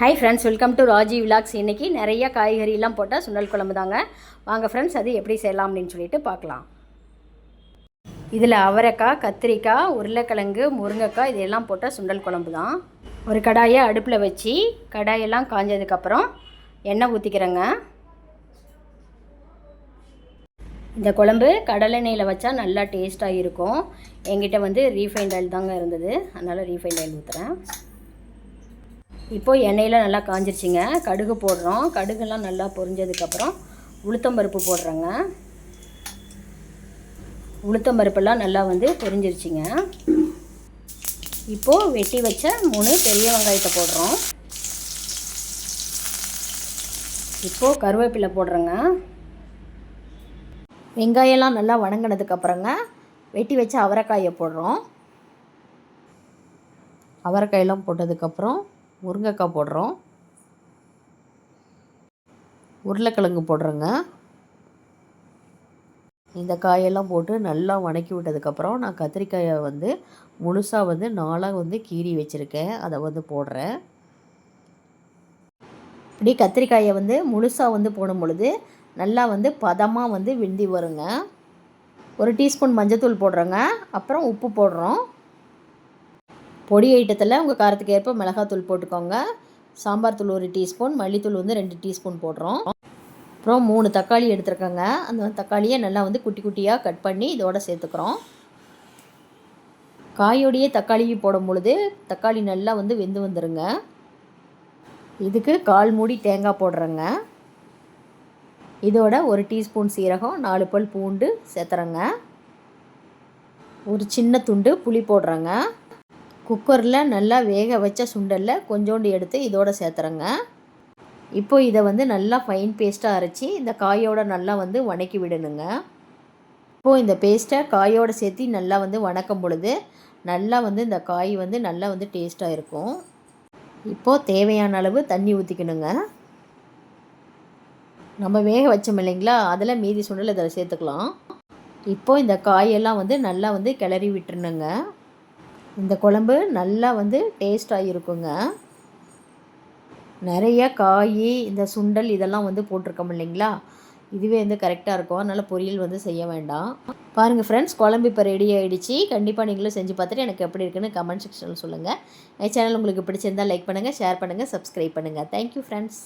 Hi friends welcome to Raji vlogs இன்றைக்கி நிறைய காய்கறியெல்லாம் போட்டால் சுண்டல் குழம்பு தாங்க வாங்க ஃப்ரெண்ட்ஸ் அது எப்படி செய்யலாம் அப்படின்னு சொல்லிட்டு பார்க்கலாம். இதில் அவரைக்காய் கத்திரிக்காய் உருளைக்கிழங்கு முருங்கைக்காய் இதெல்லாம் போட்டால் சுண்டல் குழம்பு தான் ஒரு கடாயை அடுப்பில் வச்சு கடாயெல்லாம் காஞ்சதுக்கப்புறம் எண்ணெய் ஊற்றிக்கிறேங்க இந்த குழம்பு கடலெண்ணெயில் வச்சா நல்லா டேஸ்ட்டாக இருக்கும். என்கிட்ட வந்து ரீஃபைண்ட் ஆயில் தாங்க இருந்தது. அதனால் ரீஃபைண்ட் ஆயில் ஊற்றுறேன் இப்போது எண்ணெயில் நல்லா காஞ்சிருச்சுங்க. கடுகு போடுறோம். கடுகுலாம் நல்லா பொரிஞ்சதுக்கப்புறம் உளுத்தம்பருப்பு போடுறோங்க. உளுத்தம்பருப்பெல்லாம் நல்லா வந்து பொரிஞ்சிருச்சுங்க. இப்போது வெட்டி வச்ச மூணு பெரிய வெங்காயத்தை போடுறோம். இப்போது கருவேப்பிலை போடுறோங்க. வெங்காயம்லாம் நல்லா வணங்கினதுக்கப்புறங்க வெட்டி வச்ச அவரைக்காயை போடுறோம். அவரைக்காயெல்லாம் போட்டதுக்கப்புறம் முருங்கைக்காய் போடுறோம். உருளைக்கிழங்கு போடுறோங்க. இந்த காயெல்லாம் போட்டு நல்லா வணக்கி விட்டதுக்கப்புறம் நான் கத்திரிக்காயை வந்து முழுசாக வந்து நாளாக வந்து கீறி வச்சுருக்கேன். அதை வந்து போடுறேன். இப்படி கத்திரிக்காயை வந்து முழுசாக வந்து போடும் பொழுது நல்லா வந்து பதமாக வந்து விந்தி வருங்க. ஒரு டீஸ்பூன் மஞ்சத்தூள் போடுறோங்க. அப்புறம் உப்பு போடுறோம். பொடி ஐட்டத்தில் உங்கள் காரத்துக்கு ஏற்ப மிளகாத்தூள் போட்டுக்கோங்க. சாம்பார் தூள் ஒரு டீஸ்பூன் மல்லித்தூள் வந்து ரெண்டு டீஸ்பூன் போடுறோம். அப்புறம் மூணு தக்காளி எடுத்துருக்கோங்க. அந்த தக்காளியை நல்லா வந்து குட்டி குட்டியாக கட் பண்ணி இதோட சேர்த்துக்கிறோம். காயோடையே தக்காளி போடும் பொழுது தக்காளி நல்லா வந்து வெந்து வந்துடுங்க இதுக்கு கால் மூடி தேங்காய் போடுறேங்க. இதோட ஒரு டீஸ்பூன் சீரகம் நாலு பல் பூண்டு சேர்த்துறேங்க. ஒரு சின்ன துண்டு புளி போடுறேங்க. குக்கரில் நல்லா வேக வச்ச சுண்டலில் கொஞ்சோண்டு எடுத்து இதோட சேர்த்துறேங்க. இப்போ இதை வந்து நல்லா ஃபைன் பேஸ்ட்டாக அரைச்சி இந்த காயோட நல்லா வந்து வணக்கி விடணுங்க. இப்போது இந்த பேஸ்ட்டை காயோடு சேர்த்து நல்லா வந்து வணக்கும் பொழுது நல்லா வந்து இந்த காய் வந்து நல்லா வந்து டேஸ்ட்டாக இருக்கும். இப்போது தேவையான அளவு தண்ணி ஊற்றிக்கணுங்க நம்ம வேக வச்சோம் இல்லைங்களா? அதில் மீதி சுண்டல் இதில் சேர்த்துக்கலாம். இப்போது இந்த காயெல்லாம் வந்து நல்லா வந்து கிளறி விட்டுருணுங்க இந்த குழம்பு நல்லா வந்து டேஸ்ட்டாக இருக்குங்க நிறைய காய் இந்த சுண்டல் இதெல்லாம் வந்து போட்டிருக்கோம் இல்லைங்களா? இதுவே வந்து கரெக்டாக இருக்கும். அதனால் பொரியல் வந்து செய்ய வேண்டாம். பாருங்கள் ஃப்ரெண்ட்ஸ் குழம்பு இப்போ ரெடி ஆகிடுச்சு கண்டிப்பாக நீங்களும் செஞ்சு பார்த்துட்டு எனக்கு எப்படி இருக்குன்னு கமெண்ட் செக்ஷனில் சொல்லுங்கள் என் சேனல் உங்களுக்கு பிடிச்சிருந்தால் லைக் பண்ணுங்கள் ஷேர் பண்ணுங்கள் சப்ஸ்கிரைப் பண்ணுங்கள் தேங்க்யூ ஃப்ரெண்ட்ஸ்